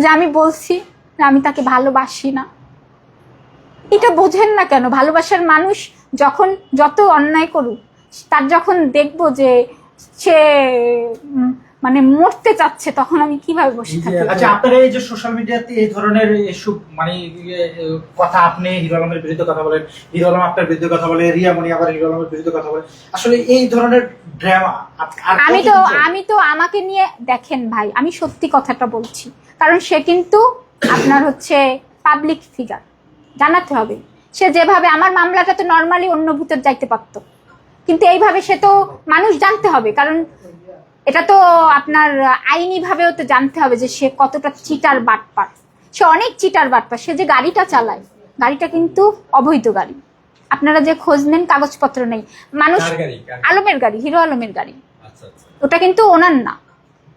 যে আমি বলছি আমি তাকে ভালোবাসি না। এটা বোঝেন না কেন? ভালোবাসার মানুষ যখন যত অন্যায় করুক, তার যখন দেখব যে সে মানে মরতে চাচ্ছে তখন আমি কীভাবে বসে থাকি আচ্ছা আপনারা এই যে সোশ্যাল মিডিয়াতে এই ধরনের এসব মানে ইয়ে, কথা আপনি হিরো আলমের বিরুদ্ধে কথা বলেন হিরো আলম আপনার বিরুদ্ধে কথা বলে রিয়া মনি আবার হিরো আলমের বিরুদ্ধে কথা বলে আসলে এই ধরনের ড্রামা আমি তো আমি তো আমাকে নিয়ে দেখেন ভাই আমি সত্যি কথাটা বলছি। কারণ সে কিন্তু আপনার হচ্ছে পাবলিক ফিগার জানাতে হবে। সে যেভাবে আমার মামলাটা তো নর্মালি অন্য ভিতর যাইতে পারতো কিন্তু এইভাবে সে তো মানুষ জানতে হবে কারণ এটা তো আপনার আইনি ভাবেও তো জানতে হবে যে সে কতটা চিটার বাটপার। সে অনেক চিটার বাটপার। সে যে গাড়িটা চালায় গাড়িটা কিন্তু অবৈধ গাড়ি। আপনারা যে খোঁজ নেন কাগজপত্র নেই। মানুষ? আলমের গাড়ি হিরো আলমের গাড়ি। আচ্ছা আচ্ছা। ওটা কিন্তু ওনার না।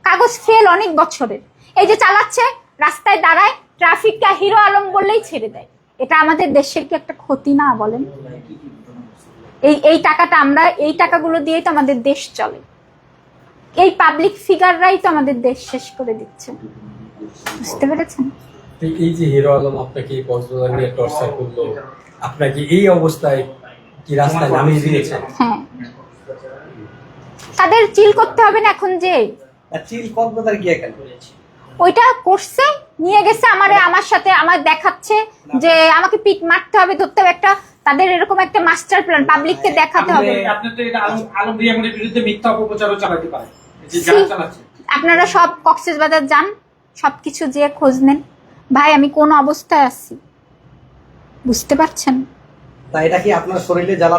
কাগজ ফেল অনেক বছরের। এই যে চালাচ্ছে রাস্তায় দাঁড়ায় ট্রাফিকটা হিরো আলম বললেই ছেড়ে দেয়। এটা আমাদের দেশের কি একটা ক্ষতি না বলেন? এই এই টাকাটা আমরা এই টাকাগুলো দিয়েই তো আমাদের দেশ চলে। এই পাবলিক ফিগাররাই তো আমাদের দেশ শেষ করে দিচ্ছে। বুঝতে পেরেছেন? এই যে হিরো আলম আপনাকে এই কক্সবাজার নিয়ে টর্চার করল আপনাকে এই অবস্থায় কি রাস্তায় নামিয়ে দিয়েছে? হ্যাঁ। তাদের চিল করতে হবে না এখন যে। আর চিল কক্সবাজার গিয়ে কেন ওইটা করছে নিয়ে গেছে আমারে আমার সাথে আমার দেখাচ্ছে যে আমাকে পিট মারতে হবে ধরতে হবে একটা তাদের এরকম একটা মাস্টার প্ল্যান পাবলিককে দেখাতে হবে। আপনি তো এটা আলম বিরুদ্ধে মিথ্যা অপপ্রচারও চালাতে পারেন। আপনারা সব কক্সেস বাজার যান সবকিছু যে খোঁজ নেন। ভাই আমি কোন অবস্থায় আছি? বুঝতে পারছেন? এটা কি আপনার শরীরে জ্বালা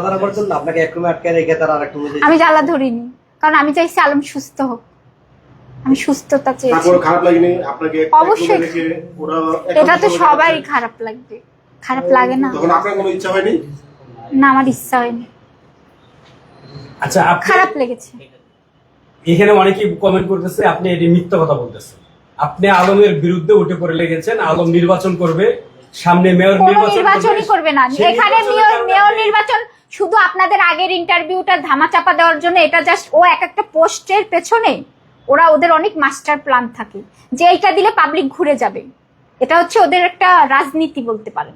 আপনাকে আটকে রেখে তারা আমি জ্বালা ধরিনি। কারণ আমি চাইছি আলম সুস্থ হোক। আমি সুস্থতা চেয়েছি। খারাপ লাগেনি? আপনাকে অবশ্যই। এটা তো রাখছে। খারাপ লাগবে। খারাপ লাগে না। তখন আপনার কোনো ইচ্ছা হয়নি? না আমার ইচ্ছা হয়নি। আচ্ছা খারাপ লেগেছে। এখানে অনেকেই কমেন্ট করতেছে আপনি এটি মিথ্যা কথা বলতেছেন। আপনি আলমের বিরুদ্ধে উঠে পড়ে লেগেছেন আলম নির্বাচন করবে সামনে মেয়র নির্বাচন নির্বাচনই করবে না। এখানে মেয়র নির্বাচন শুধু আপনাদের আগের ইন্টারভিউটা ধামাচাপা দেওয়ার জন্য এটা জাস্ট ও এক একটা পোস্টের পেছনে ওরা ওদের অনেক মাস্টার প্ল্যান থাকে। যে এইটা দিলে পাবলিক ঘুরে যাবে। এটা হচ্ছে ওদের একটা রাজনীতি বলতে পারেন।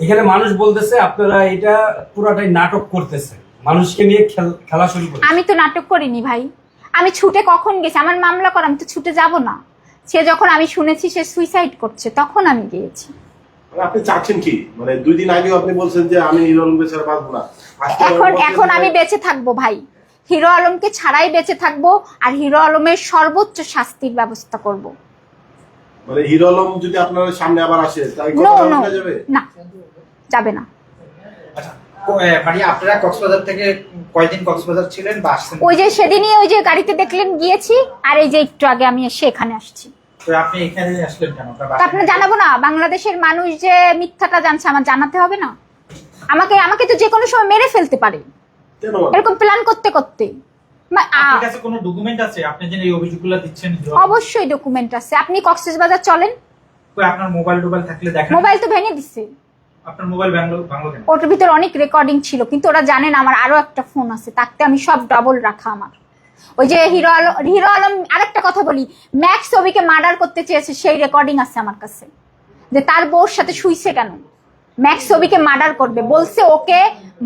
এখানে মানুষ বলতেছে আপনারা এটা পুরাটাই নাটক করতেছেন। মানুষকে নিয়ে খেল- খেলা শুরু করে আমি তো নাটক করিনি ভাই। আমি ছুটে কখন গেছি? আমার মামলা করা আমি তো ছুটে যাব না। সে যখন আমি শুনেছি সে সুইসাইড করছে তখন আমি গিয়েছি। মানে আপনি চাচ্ছেন কি? মানে দুই দিন আগেও আপনি বলছেন যে আমি বেচারা বাঁচবো না। এখন এখন আমি বেঁচে থাকব ভাই। হিরো আলমকে ছাড়াই বেঁচে থাকব আর হিরো আলমের সর্বোচ্চ শাস্তির ব্যবস্থা করব। মানে হিরো আলম যদি আপনার সামনে আবার আসে তাই যাবে? না যাবে না। আচ্ছা মানে আপনারা কক্সবাজার থেকে কয়দিন কক্সবাজার ছিলেন বা আসছেন ওই যে সেদিনই ওই যে গাড়িতে দেখলেন গিয়েছি আর এই যে একটু আগে আমি এসে এখানে আসছি। আপনি এখানে আসলেন কেন? আপনার জানাব না বাংলাদেশের মানুষ যে মিথ্যাটা জানছে আমার জানাতে হবে না? আমাকে আমাকে তো যে কোনো সময় মেরে ফেলতে পারে। এরকম প্ল্যান করতে করতে। কোনো ডকুমেন্ট আছে? আপনি যে এই অভিযোগগুলো দিচ্ছেন অবশ্যই ডকুমেন্ট আছে। আপনি কক্সবাজার চলেন। আপনার মোবাইল টোবাইল থাকলে দেখেন। মোবাইল তো ভেঙে দিচ্ছে ওটার ভিতরে অনেক রেকর্ডিং ছিল, কিন্তু ওরা জানেন আমার আরও একটা ফোন আছে তাতে আমি সব ডবল রাখা আমার। ওই যে হিরো আলম হিরো আলম, আরেকটা কথা বলি ম্যাক্স ছবিকে মার্ডার করতে চেয়েছে, সেই রেকর্ডিং আছে আমার কাছে। যে তার বউর সাথে শুইছে কেন? ম্যাক্স ছবিকে মার্ডার করবে, বলছে ওকে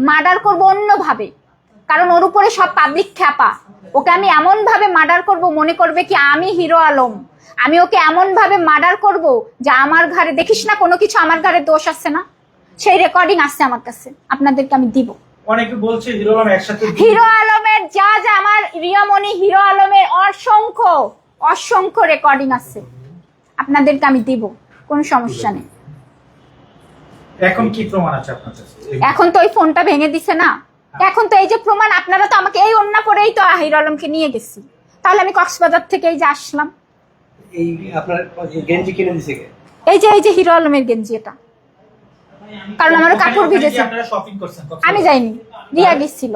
মার্ডার করব অন্যভাবে, কারণ ওর উপরে সব পাবলিক খ্যাপা। ওকে আমি এমন ভাবে মার্ডার করব, মনে করবে কি আমি হিরো আলম। আমি ওকে এমন ভাবে মার্ডার করব যে আমার ঘরে দেখিস না কোনো কিছু, আমার ঘরে দোষ আছে না? সেই রেকর্ডিং আছে আমার কাছে। আপনাদেরকে আমি দিব। অনেকে বলছে হিরো আলম একসাথে হিরো আলমের যা যা আমার রিয়ামণি হিরো আলমের অসংখ্য অসংখ্য রেকর্ডিং আছে আপনাদেরকে আমি দিব কোনো সমস্যা নেই। এখন কি প্রমাণ আছে আপনার কাছে? এখন তো ওই ফোনটা ভেঙে দিছে না। এখন তো এই যে প্রমাণ আপনারা তো আমাকে এই অন্য পরেই তো হিরো আলমকে নিয়ে গেছি। তাহলে আমি কক্সবাজার থেকে এই যে আসলাম। এই আপনার গেঞ্জি কিনে দিছে এই যে এই যে হিরো আলমের গেঞ্জি এটা। কারণ আমার কাপড় ভিজেছে। আপনারা শপিং করছেন আমি যাইনি রিয়া গেছিল।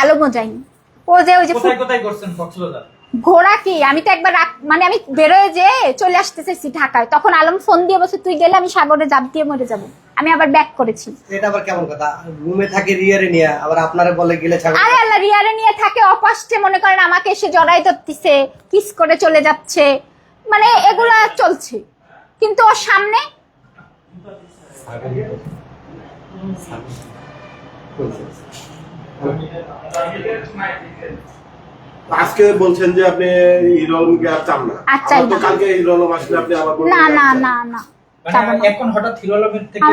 আলমও যাইনি। ও যে ওই যে কোথায় কোথায় করছেন কক্সবাজার? ঘোড়া কি? আমি তো একবার মানে আমি বেরোয় যে চলে আসতে চাইছি ঢাকায়। তখন আলম ফোন দিয়ে বলছে তুই গেলে আমি সাগরে জাপ দিয়ে মরে যাব। আমি আবার ব্যাক করেছি। এটা আবার কেমন কথা? রুমে থাকে রিয়ারে নিয়ে আবার আপনারে বলে গেলে ছাগল আরে আল্লাহ রিয়ারে নিয়ে থাকে অপাষ্টে মনে করেন আমাকে এসে জড়াই ধরতিছে কিস করে চলে যাচ্ছে। মানে এগুলো চলছে। কিন্তু ওর সামনে আজকে বলছেন যে আপনি আর চান না আর চাই তো না। কালকে হিরো আলম আসলে আপনি আবার বলবেন না না না না মানে না। এখন হঠাৎ থেকে।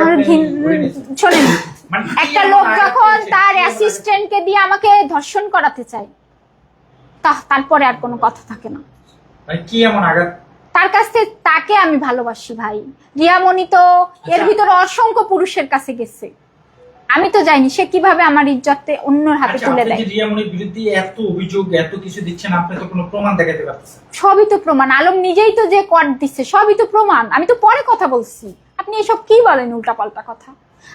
শোনেন মানে একটা লোক যখন তার অ্যাসিস্ট্যান্টকে দিয়ে আমাকে ধর্ষণ করাতে চায় তা তারপরে আর কোনো কথা থাকে না মানে কি এমন আঘাত তার কাছ থেকে তাকে আমি ভালোবাসি ভাই। রিয়ামণি তো এর আচ্ছা। ভিতরে অসংখ্য পুরুষের কাছে গেছে। আমি তো জানি সে কীভাবে আমার ইজ্জতে অন্যর হাতে আচ্ছা, তুলে দেয়। যে রিয়ামনির বিরুদ্ধে এত অভিযোগ এত কিছু দিচ্ছেন আপনি তো কোনো প্রমাণ দেখাতে পারতেছেন সবই তো প্রমাণ। আলম নিজেই তো যে কর দিচ্ছে সবই তো প্রমাণ। আমি তো পরে কথা বলছি। আপনি এসব কি বলেন উল্টাপাল্টা কথা?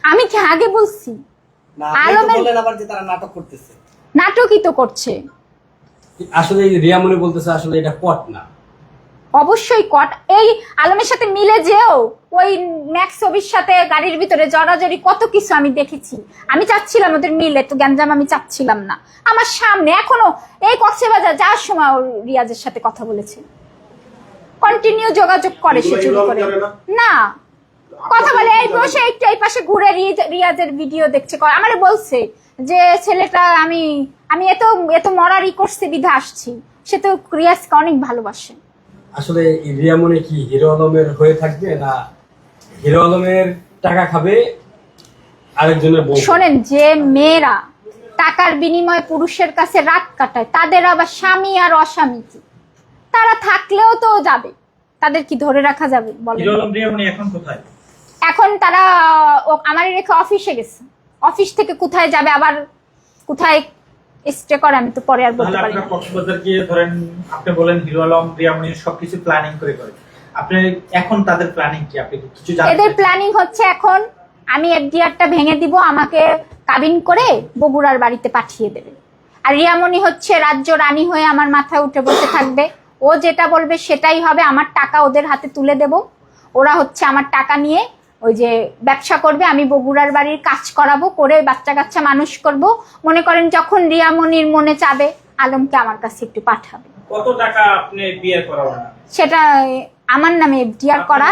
আমি কি আগে বলছি? আলমের- বললেন আবার যে তারা নাটক করতেছে। নাটকই তো করছে। আসলে এই রিয়ামনি বলতেছে আসলে এটা কট না। অবশ্যই কট এই আলমের সাথে মিলে যেও। ওই ম্যাক্স ছবির সাথে গাড়ির ভিতরে জড়াজড়ি কত কিছু আমি দেখেছি। আমি চাচ্ছিলাম ওদের মিলে তো গ্যাঞ্জাম আমি চাচ্ছিলাম না। আমার সামনে এখনও এই কক্সবাজার যাওয়ার সময় ও রিয়াজের সাথে কথা বলেছে। কন্টিনিউ যোগাযোগ করে সে চুরি করে। না? কথা বলে এই বসে একটু এই পাশে ঘুরে রিয়াজের ভিডিও দেখছে। আমার বলছে যে ছেলেটা আমি আমি এত এত মরারি করছে বিধা আসছি। সে তো রিয়াজকে অনেক ভালোবাসে। আসলে রিয়ামনি কি হিরো আলমের হয়ে থাকবে না হিরো আলমের টাকা খাবে আরেকজনের বউ? শোনেন যে মেয়েরা টাকার বিনিময়ে পুরুষের কাছে রাত কাটায় তাদের আবার স্বামী আর অস্বামী কি? তারা থাকলেও তো যাবে। তাদের কি ধরে রাখা যাবে বলেন। হিরো আলম রিয়ামনি এখন কোথায়? এখন তারা ও আমারই রেখে অফিসে গেছে। অফিস থেকে কোথায় যাবে আবার কোথায় স্টে করে আমি তো পরে আর বলতে পারি আপনার না। কক্সবাজার গিয়ে ধরেন আপনি বলেন হিরো আলম রিয়ামনি সবকিছু প্ল্যানিং করে করে। আপনি এখন তাদের প্ল্যানিং কি? আপনি কিছু জানেন এদের প্ল্যানিং হচ্ছে এখন আমি এফডিআরটা ভেঙে দিব আমাকে কাবিন করে বগুড়ার বাড়িতে পাঠিয়ে দেবে। আর রিয়ামণি হচ্ছে রাজ্য রানী হয়ে আমার মাথায় উঠে বসে থাকবে। ও যেটা বলবে সেটাই হবে আমার টাকা ওদের হাতে তুলে দেব। ওরা হচ্ছে আমার টাকা নিয়ে ওই যে ব্যবসা করবে আমি বগুড়ার বাড়ির কাজ করাবো করে বাচ্চা কাচ্চা মানুষ করব। মনে করেন যখন রিয়ামণির মনে চাবে আলমকে আমার কাছে একটু পাঠাবে। কত টাকা আপনি বিয়ে করাবেন? সেটা আমার নামে এফডিআর করা।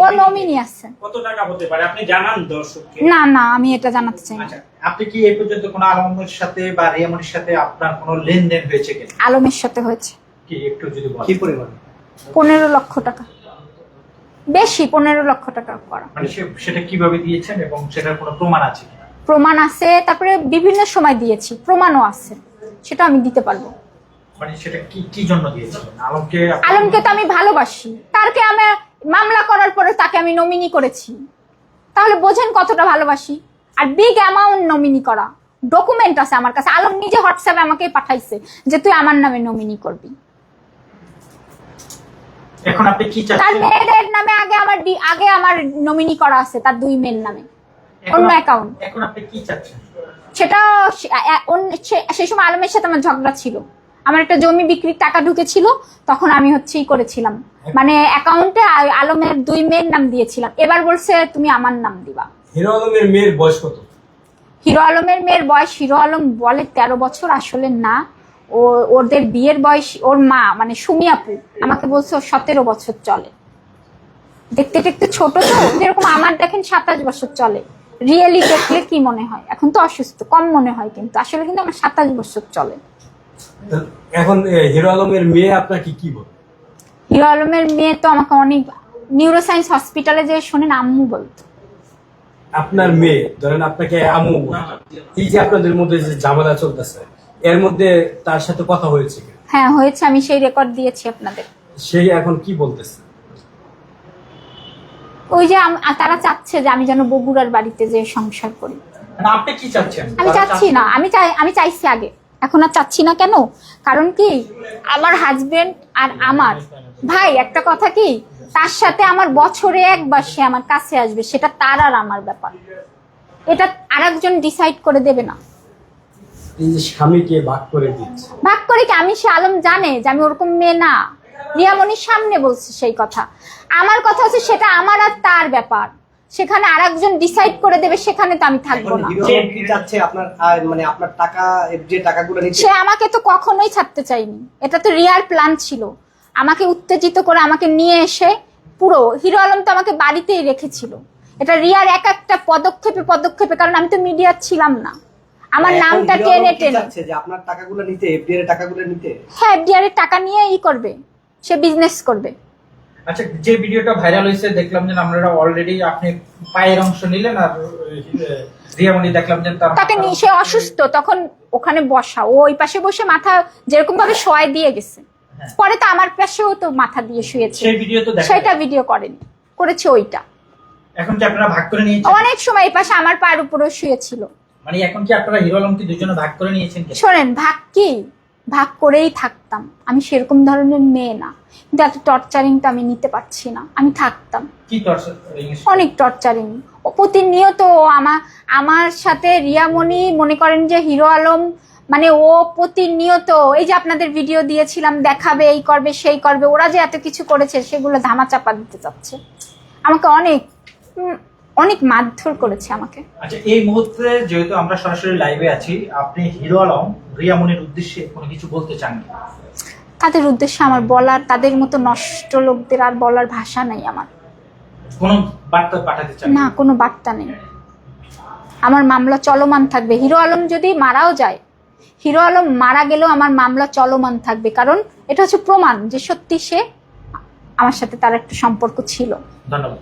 ও নমিনি আছে কত টাকা হতে পারে? আপনি জানান দর্শককে। না না আমি এটা জানাতে চাই না। আচ্ছা আপনি কি এই পর্যন্ত কোনো আলমের সাথে বা রিয়ামনির সাথে আপনার কোনো লেনদেন হয়েছে কিনা? আলমের সাথে হয়েছে। কি একটু যদি বলেন। কি পরিমাণ? পনেরো লক্ষ টাকা। বেশি পনেরো লক্ষ টাকা করা। মানে সেটা কীভাবে দিয়েছেন এবং সেটার কোনো প্রমাণ আছে প্রমাণ আছে তারপরে বিভিন্ন সময় দিয়েছি প্রমাণও আছে সেটা আমি দিতে পারব। মানে সেটা কি কি জন্য দিয়েছিলেন? আলমকে আলমকে তো আমি ভালোবাসি তারকে আমি মামলা করার পরে তাকে আমি নমিনি করেছি। তাহলে বোঝেন কতটা ভালোবাসি। আর বিগ অ্যামাউন্ট নমিনি করা ডকুমেন্ট আছে আমার কাছে আলম নিজে হোয়াটসঅ্যাপে আমাকে পাঠাইছে যে তুই আমার নামে নমিনি করবি। এখন আপনি কি তার চাচ্ছেন মেয়েদের নামে আগে আমার আগে আমার নমিনি করা আছে তার দুই মেয়ের নামে। অন্য অ্যাকাউন্ট এখন আপনি কি চাচ্ছেন? সেটা সেই সময় আলমের সাথে আমার ঝগড়া ছিল। আমার একটা জমি বিক্রির টাকা ঢুকেছিল তখন আমি হচ্ছেই করেছিলাম। মানে অ্যাকাউন্টে আলমের দুই মেয়ের নাম দিয়েছিলাম। এবার বলছে তুমি আমার নাম দিবা। হিরো আলমের মেয়ের বয়স কত? হিরো আলমের মেয়ের বয়স হিরো আলম বলে তেরো বছর আসলে না। ও ওদের বিয়ের বয়স ওর মা মানে সুমি আপু আমাকে বলছে ওর সতেরো বছর চলে। দেখতে দেখতে ছোট তো যেরকম আমার দেখেন সাতাশ বছর চলে। রিয়েলি দেখলে কি মনে হয়? এখন তো অসুস্থ কম মনে হয় কিন্তু আসলে কিন্তু আমার সাতাশ বছর চলে। এখন হিরো আলমের মেয়ে আপনাকে কি বলে? হিরো আলমের মেয়ে তো আমাকে অনেক নিউরোসায়েন্স হসপিটালে যে শোনেন আম্মু বলতো। আপনার মেয়ে ধরেন আপনাকে আমু বলতো। এই যে আপনাদের মধ্যে যে ঝামেলা চলতেছে এর মধ্যে তার সাথে কথা হয়েছে হ্যাঁ হয়েছে আমি সেই রেকর্ড দিয়েছি আপনাদের। সেই এখন কি বলতেছে? ওই যে তারা চাচ্ছে যে আমি যেন বগুড়ার বাড়িতে যে সংসার করি। মানে আপনি কি চাচ্ছেন? আমি চাচ্ছি না আমি চাই আমি চাইছি আগে। এখন আর চাচ্ছি না কেন? কারণ কি আমার হাজবেন্ড আর আমার ভাই একটা কথা কি তার সাথে আমার বছরে একবার সে আমার কাছে আসবে সেটা তার আর আমার ব্যাপার। এটা আরেকজন ডিসাইড করে দেবে না। এই যে স্বামীকে ভাগ করে দিচ্ছে। ভাগ করে কি? আমি সে আলম জানে যে আমি ওরকম মেয়ে না। রিয়ামনির সামনে বলছি সেই কথা। আমার কথা হচ্ছে সেটা আমার আর তার ব্যাপার। সেখানে আরেকজন ডিসাইড করে দেবে সেখানে তো আমি থাকব না। আপনার মানে আপনার টাকা যে টাকাগুলো সে আমাকে তো কখনোই ছাড়তে চাইনি এটা তো রিয়ার প্ল্যান ছিল। আমাকে উত্তেজিত করে আমাকে নিয়ে এসে পুরো হিরো আলম তো আমাকে বাড়িতেই রেখেছিল। এটা রিয়ার এক একটা পদক্ষেপে পদক্ষেপে কারণ আমি তো মিডিয়া ছিলাম না। আমার নামটা টেনে টেনে। চাচ্ছে যে আপনার টাকাগুলো নিতে এফডিআর এর টাকাগুলো নিতে। হ্যাঁ এফডিআর এর টাকা নিয়ে ই করবে। সে বিজনেস করবে। আচ্ছা যে ভিডিওটা ভাইরাল হয়েছে দেখলাম যে আমরা অলরেডি আপনি পায়ের অংশ নিলেন আর আহ, রিয়ামণি দেখলাম যে তার তাকে নিয়ে সে অসুস্থ তখন ওখানে বসা। ও ওই পাশে বসে মাথা যেরকম ভাবে শোয়াই দিয়ে গেছে। হ্যাঁ। পরে তো আমার পাশেও তো মাথা দিয়ে শুয়েছে। সেই ভিডিও তো দেখা সেটা ভিডিও করেনি। করেছে ওইটা। এখন কি আপনারা ভাগ করে নিয়েছেন? অনেক সময় এই পাশে আমার পায়ের উপরেও শুয়েছিল। মানে এখন কি আপনারা হিরো আলমকে দুজনে ভাগ করে নিয়েছেন কি? শোনেন ভাগ কি? ভাগ করেই থাকতাম। আমি সেরকম ধরনের মেয়ে না। কিন্তু এত টর্চারিংটা আমি নিতে পারছি না। আমি থাকতাম। কি ইংলিশ? অনেক টর্চারিং ও প্রতিনিয়ত আমার আমার সাথে রিয়ামণি মনে করেন যে হিরো আলম মানে ও প্রতিনিয়ত এই যে আপনাদের ভিডিও দিয়েছিলাম দেখাবে এই করবে সেই করবে ওরা যে এত কিছু করেছে সেগুলো ধামাচাপা দিতে চাচ্ছে। আমাকে অনেক অনেক মারধর করেছে আমাকে। আচ্ছা এই মুহূর্তে যেহেতু আমরা সরাসরি লাইভে আছি আপনি হিরো আলম রিয়ামণির উদ্দেশ্যে কোনো কিছু বলতে চান? তাদের উদ্দেশ্যে আমার বলার তাদের মতো নষ্ট লোকদের আর বলার ভাষা নেই আমার। কোনো বার্তা পাঠাতে চান না কোনো বার্তা নেই। আমার মামলা চলমান থাকবে। হিরো আলম যদি মারাও যায় হিরো আলম মারা গেলেও আমার মামলা চলমান থাকবে। কারণ এটা হচ্ছে প্রমাণ যে সত্যি সে আমার সাথে তার একটা সম্পর্ক ছিল। ধন্যবাদ।